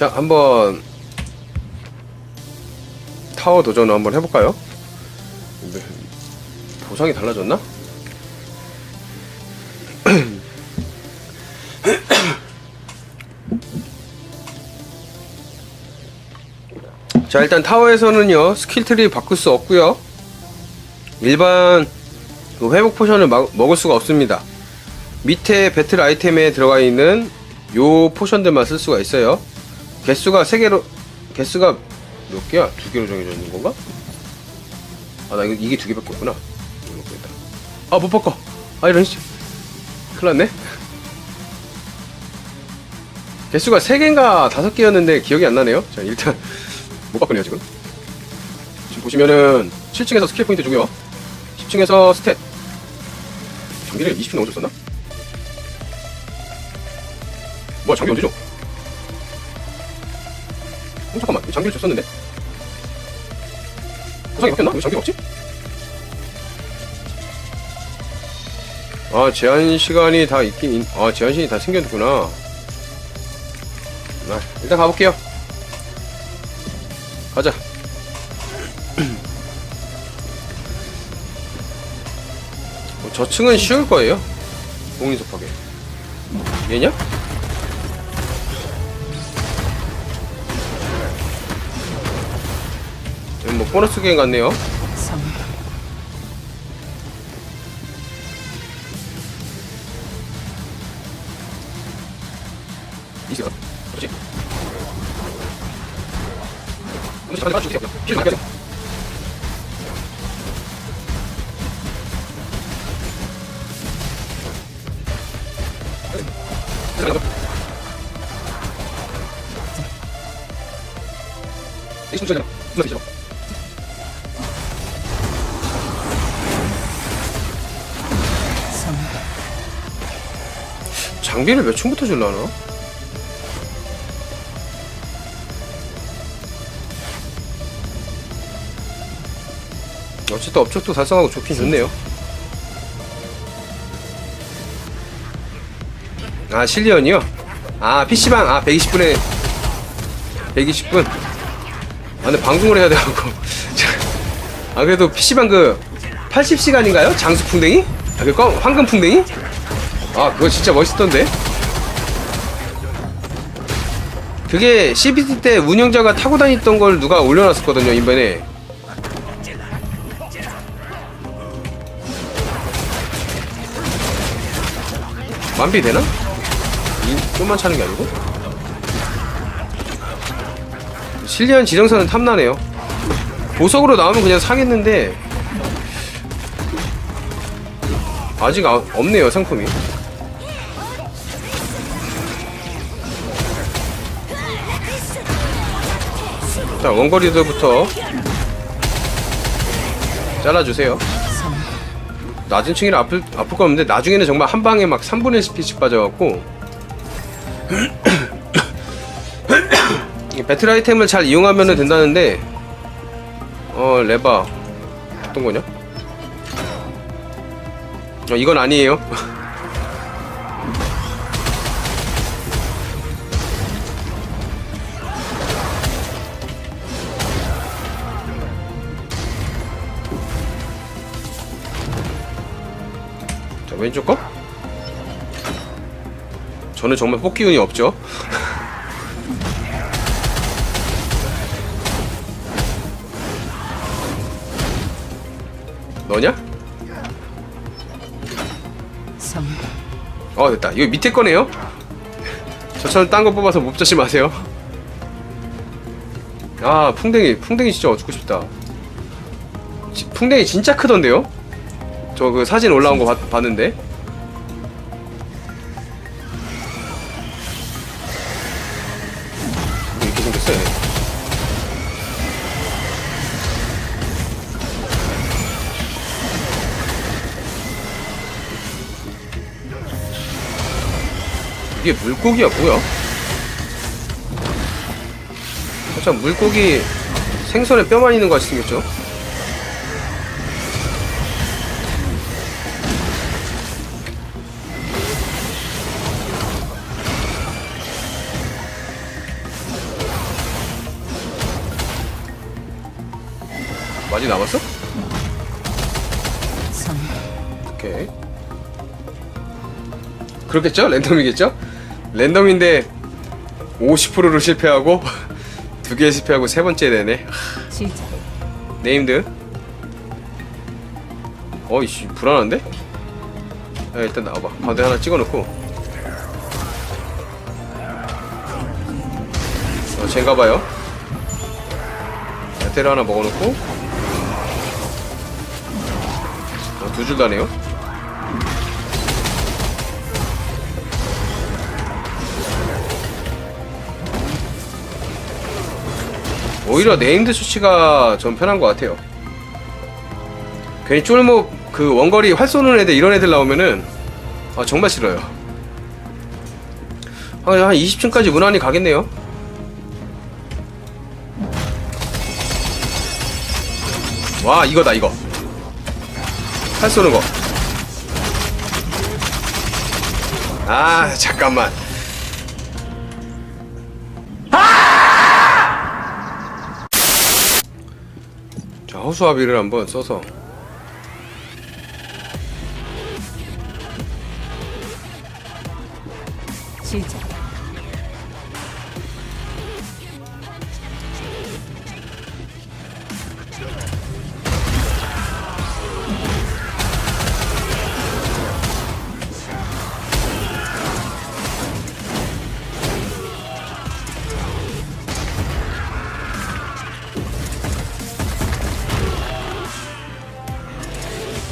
자, 한번 타워 도전을 한번 해볼까요? 네, 보상이 달라졌나? 자, 일단 타워에서는요, 스킬트리 바꿀 수 없고요 일반 그 회복 포션을 마- 먹을 수가 없습니다. 밑에 배틀 아이템에 들어가 있는 요 포션들만 쓸 수가 있어요. 개수가 세 개로 개수가 몇 개야? 두 개로 정해져 있는 건가? 아 나 이거 이게 두 개밖에 없구나. 아못 바꿔. 아 이런 씨. 큰일 났네. 개수가 세 개인가 다섯 개였는데 기억이 안 나네요. 자 일단 못 바꾸네요 지금. 지금 보시면은 7층에서 스킬 포인트 주고요. 10층에서 스탯. 장비를 20층 넘어줬었나? 뭐야 장비 언제 줘? 어 잠깐만 장비를 줬었는데 보상이 바뀌었나? 왜 장비가 없지? 아 제한 시간이 다 있긴 있... 아 제한 시간이 다 생겼구나 아, 일단 가볼게요 가자 어, 저층은 쉬울 거예요 공인섭하게 얘냐? 보너스 게임 같네요. 이세요. 그렇지. 근데 잠깐. 힐 맞게 하세요. 익숙하잖아. 무슨 말이죠? 장비를 몇 층부터 줄라나? 어쨌든 업적도 달성하고 좋긴 좋네요. 아 실리언이요? 아 PC방 아 120분에 120분 아 근데 방송을 해야 돼갖고 아 그래도 PC방 그 80시간인가요? 장수풍뎅이? 아그 황금풍뎅이? 아 그거 진짜 멋있던데 그게 CBT 때 운영자가 타고 다녔던 걸 누가 올려놨었거든요 인벤에 만비 되나? 이, 좀만 차는 게 아니고? 실리안 지정사는 탐나네요 보석으로 나오면 그냥 사겠는데 아직 아- 없네요 상품이 자 원거리들부터 잘라주세요. 낮은 층이라 아플, 아플 거 없는데 나중에는 정말 한 방에 막 3분의 10피씩 빠져갖고 이 배틀 아이템을 잘 이용하면 된다는데 어 레바 어떤 거냐? 어 이건 아니에요 왼쪽 거? 저는 정말 뽑기 운이 없죠 너냐? 어 됐다 이거 밑에 거네요 저처럼 딴 거 뽑아서 못 잡지 마세요 아 풍뎅이 풍뎅이 진짜 얻고 싶다 지- 풍뎅이 진짜 크던데요? 저 그 사진 올라온 거 봤, 봤는데 이렇게 생겼어요 얘. 이게 물고기야 뭐야? 살짝 물고기 생선에 뼈만 있는 것 같이 생겼죠? 마지 남았어? 3, 오케이. 그렇겠죠? 랜덤이겠죠? 랜덤인데 50%로 실패하고 두 개 실패하고 세 번째 되네. 시작. 네임드. 어이씨 불안한데? 야, 일단 나와봐. 바드 하나 찍어놓고. 어, 쟨가봐요. 테를 하나 먹어놓고. 어, 두줄 다네요. 오히려 네임드 수치가 전 편한 것 같아요. 괜히 쫄목 그 원거리 활 쏘는 애들 이런 애들 나오면은 아 정말 싫어요. 한, 한 20층까지 무난히 가겠네요. 와 이거다 이거. 활 쏘는 거. 아 잠깐만. 자 허수아비를 한번 써서 시작.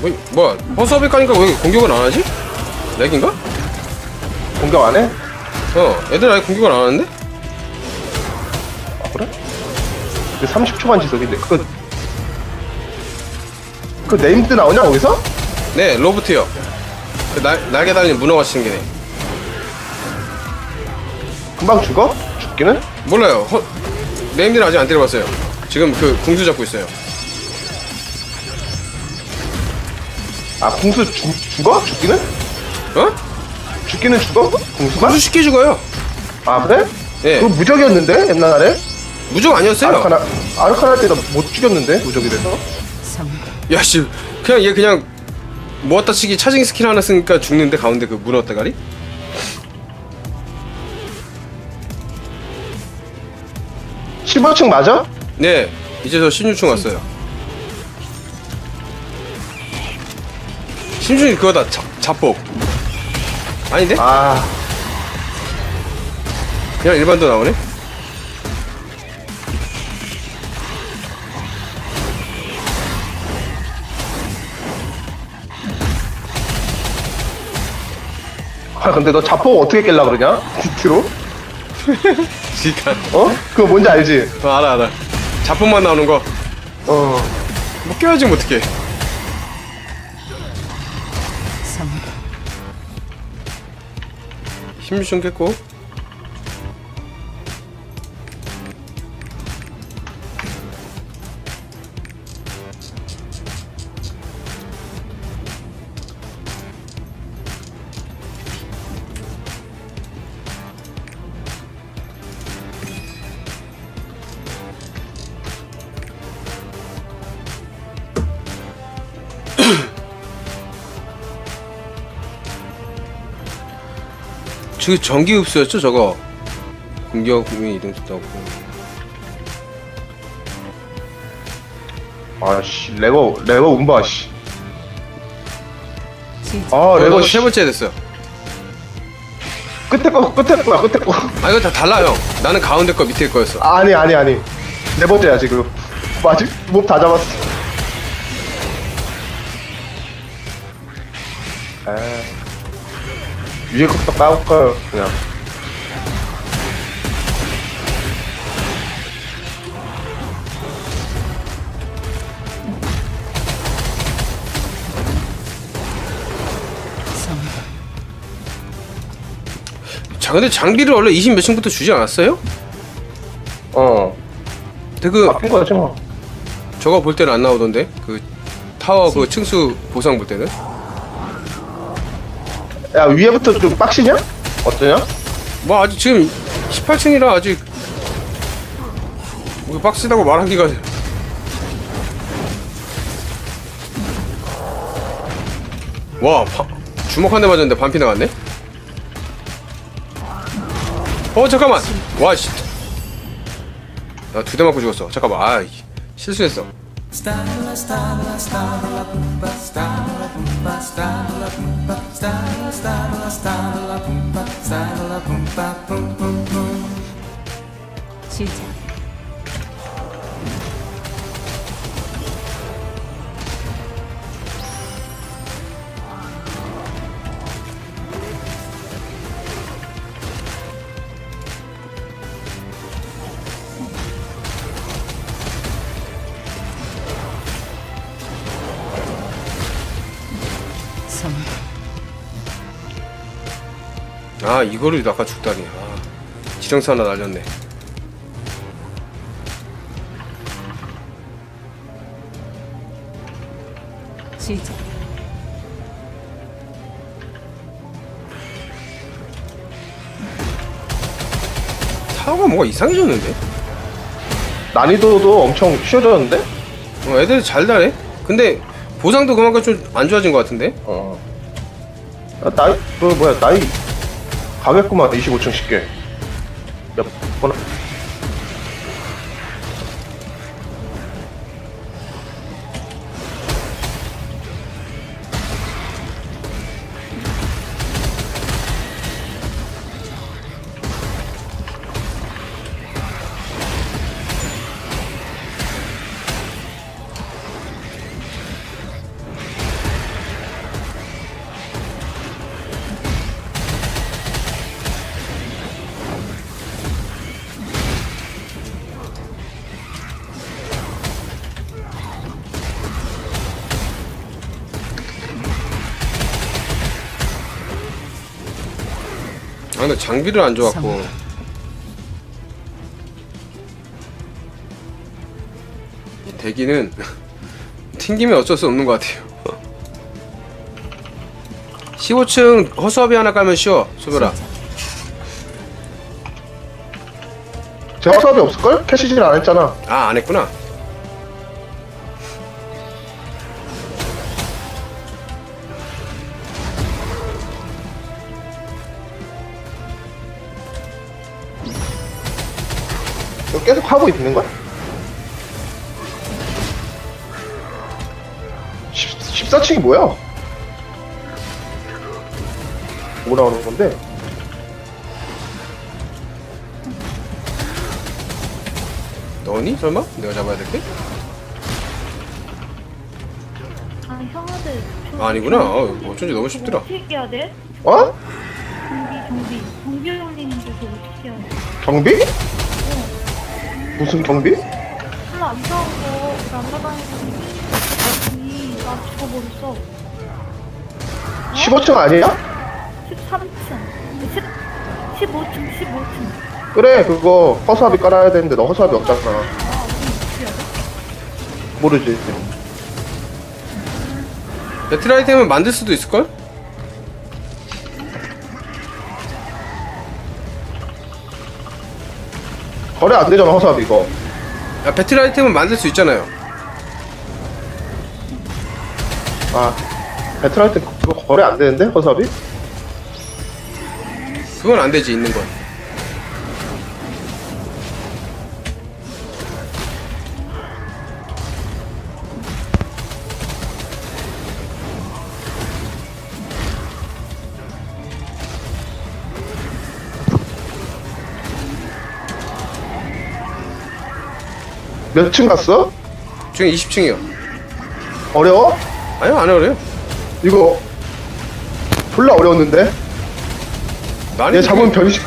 뭐, 뭐야 허수아비 까니까 왜 공격을 안 하지? 렉인가? 공격 안 해? 어 애들 아예 공격을 안 하는데? 아, 그래? 그 30초간 지속인데 그거 그 네임드 나오냐 거기서? 네 로브트요 그 날, 날개 달린 문어같이 생기네 금방 죽어? 죽기는? 몰라요 허, 네임드는 아직 안 때려봤어요 지금 그 궁수 잡고 있어요 아 궁수 죽, 죽어? 죽기는? 어? 죽기는 죽어? 궁수가? 궁수 쉽게 죽어요 아 그래? 예. 그거 무적이었는데 옛날에? 무적 아니었어요 아르카나 아르카나 할 때도 못 죽였는데 무적이 돼서 3, 야씨 그냥 얘 그냥 모았다 치기 차징 스킬 하나 쓰니까 죽는데 가운데 그 문어 대가리? 십 15층 맞아? 네 이제 저 신유충 왔어요 신유충이 그거다 자, 자폭 아닌데? 아 그냥 일반도 나오네? 아, 근데 너 자폭 어떻게 깰라 그러냐? 디트로? 그니까 어? 그거 뭔지 알지? 어, 알아 알아 자폭만 나오는 거어뭐 껴야지 뭐 어떡해 신유충 깼고 저기 전기 흡수였죠 저거 공격이 이동됐다고 아씨 레버 레버 운바 씨. 시작. 아 레버 레버 씨. 세 번째 됐어 끝에 거 끝에 거야 끝에 거. 아 이거 다 달라 형 나는 가운데 거 밑에 거였어 아니 아니 아니 네 번째야 지금 맞지? 몹다 잡았어 아 위에 것도 까볼까요? 그냥. 삼, 자 근데 장비를 원래 20 몇 층부터 주지 않았어요? 어. 근데 그 바뀐 거지 뭐. 저거 볼 때는 안 나오던데? 그 타워 그 층수 보상 볼 때는 야 위에부터 좀 빡시냐? 어떠냐? 뭐 아직 지금 18층이라 아직 뭐 빡시다고 말하기가 와 바... 주먹 한 대 맞았는데 반피 나갔네? 어 잠깐만 와씨 나두 대 맞고 죽었어 잠깐만 아 실수했어 시작. 아 이거를 아까 죽다니 아 지령사 하나 날렸네 시작. 타워가 뭔가 이상해졌는데 난이도도 엄청 쉬워졌는데? 어, 애들이 잘 다네 근데 보상도 그만큼 좀 안 좋아진 것 같은데 어. 아, 나이, 그, 뭐야, 나이. 가겠구만, 25층 쉽게. 몇 번, 근데 장비를 안 줘갖고. 이 대기는 튕기면 어쩔 수 없는 것 같아요 15층 허수아비 하나 깔면 쉬워 소별아. 제가 수업이 없을걸? 캐시질 안 했잖아. 아 안 했구나 계속 하고 있는 거야? 10, 14층이 뭐야? 뭐 나오는 건데? 너니 설마? 내가 잡아야 될게? 아 형아들 저- 아, 아니구나 어, 어쩐지 너무 쉽더라 어떻게 해야 돼? 어? 정비 정비 정비 올리는데 저 어떻게 해야 돼? 경비? 무슨 경비? 몰라 이상한 거 날아다니는 이 나 죽어버렸어 15층 아니야? 13층 10, 15층 15층 그래 그거 허수아비 깔아야 되는데 너 허수아비 없잖아 아? 모르지 배틀 아이템은 만들 수도 있을걸? 거래 안 되잖아 허수아비 이거. 야 배틀 아이템은 만들 수 있잖아요. 아 배틀할 때 그거 거래 안 되는데 허수아비? 그건 안 되지 있는 건 몇 층 갔어? 지금 20층이요. 어려워? 아니요 안 어려요. 이거 졸라 어려웠는데? 난이 얘 잡으면 변신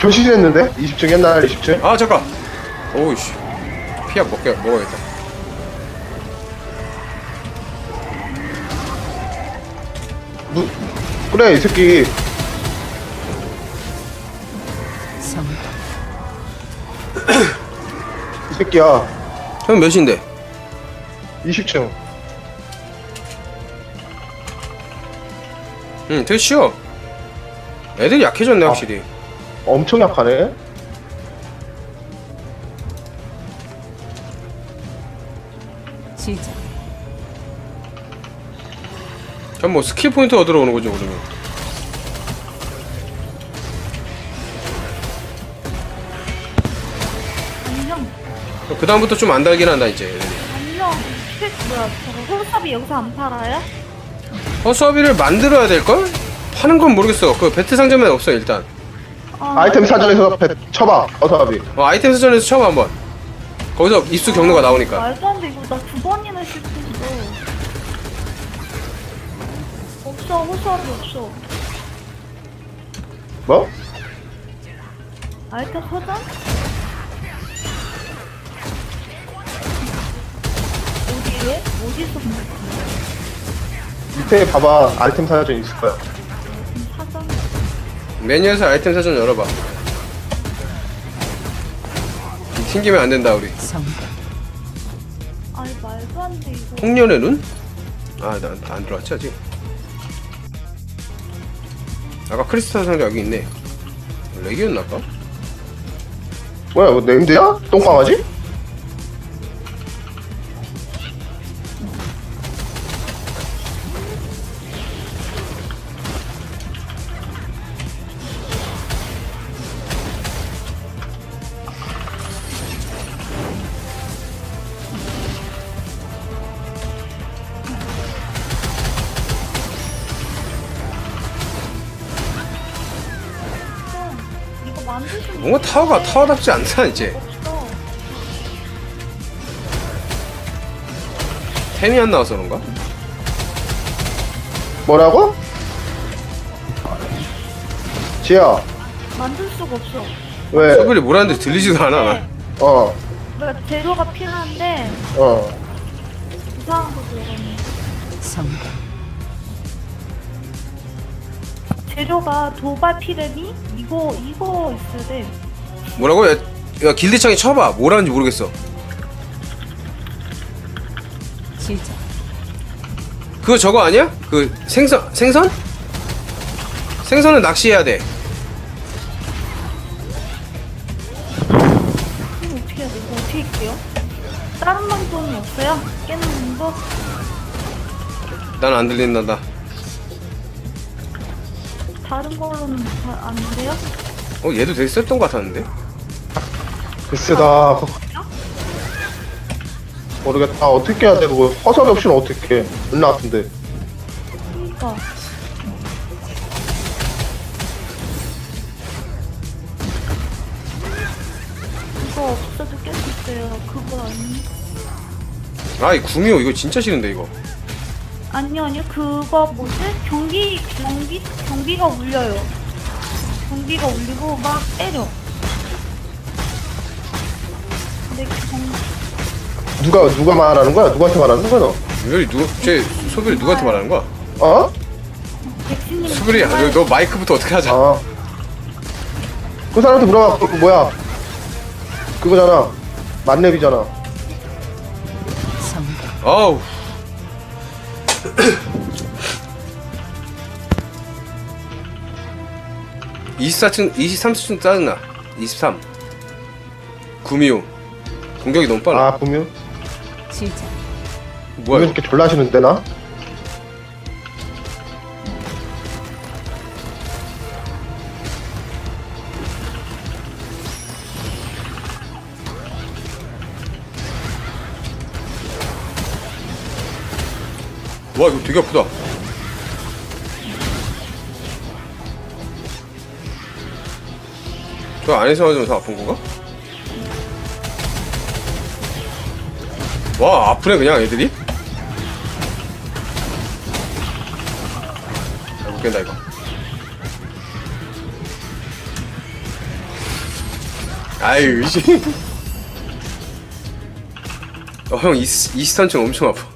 변신했는데? 20층 옛날 20층? 아 잠깐. 오우씨. 피약 먹게 먹어야겠다. 무, 그래 이 새끼 새끼야. 형 몇인데? 20층. 응 되게 쉬워. 애들이 약해졌네 확실히. 엄청 약하네? 시작. 그럼 뭐 스킬 포인트 얻으러 오는 거죠 그러면 그 다음부터 좀 안 달긴 한다 이제. 안녕. 그 뭐야? 저거 호수삽이 여기서 안 팔아요? 허수아비를 만들어야 될 걸? 파는 건 모르겠어 그 배트 상점에 없어 일단 아, 아이템 사전에서 배 쳐봐 어서비 어, 아이템 수전에서 쳐봐 한번 거기서 입수 경로가 나오니까 말도 안 돼. 이거 나 두 번이나 실패했어. 없어. 호수삽이 없어. 뭐? 아이템 서점? 어디서 밑에 봐봐 아이템 사전 있을 거야 사점? 메뉴에서 아이템 사전 열어봐 튕기면 안 된다 우리 성공. 아니 말도 안 돼 이거. 홍련의 눈? 아, 나안 들어왔지 아직. 아까 크리스탈 상자 여기 있네. 렉이었나 아까? 뭐야 이거 네임드야? 똥강아지? 타워가 타워답지 않다 이제. 템이 안 나와서 그런가? 뭐라고? 지야 만들 수가 없어. 왜? 소비를 뭐라는데 들리지도 않아 나. 어 그러니까 재료가 필요한데 어. 이상한 거 들어가네. 성공. 재료가 도발 피레미 이거 이거 있어야 돼. 뭐라고? 야, 야 길드창에 쳐봐. 뭐라는지 모르겠어. 시작. 그거 저거 아니야? 그 생선 생선? 생선은 낚시해야 돼. 이거 어떻게 해야 돼? 이거 어떻게 깨요? 다른 방법이 없어요? 깨는 거? 난안 들린다. 다른 걸로는 잘 안 돼요? 어 얘도 되게 셌던 것 같았는데. 글쎄다 모르겠다 어떻게 해야 돼 그거 허설이 없이는 어떻게 해 은나 같은데 그러니까 그거 없어도 깰 수 있어요. 그거 아니? 아이 구미호 이거 진짜 싫은데 이거. 아니요, 아니요. 그거 뭐지? 경기, 경기, 경기가 울려요. 경기가 울리고 막 때려. 누가 누가 말하는 거야? 누구한테 말하는 거야 너? 이걸 누, 쟤 소비를 누구한테 말하는 거야? 어? 백신님. 소비리, 너, 너 마이크부터 어떻게 하자. 아. 그 사람한테 물어봐. 그, 그 뭐야? 그거잖아. 만렙이잖아. 어우. 24층, 23층 짜증나. 23. 구미호. 공격이 너무 빨라. 아, 보면 시작. 보면 뭐야? 이거? 이렇게 졸라 하시는데 나? 와 이거 되게 아프다. 저 안에서 맞으면 더 아픈 건가? 와 아프네 그냥 애들이? 잘 못깬다 이거. 아유 씨. 어형 이스턴층 엄청 아파.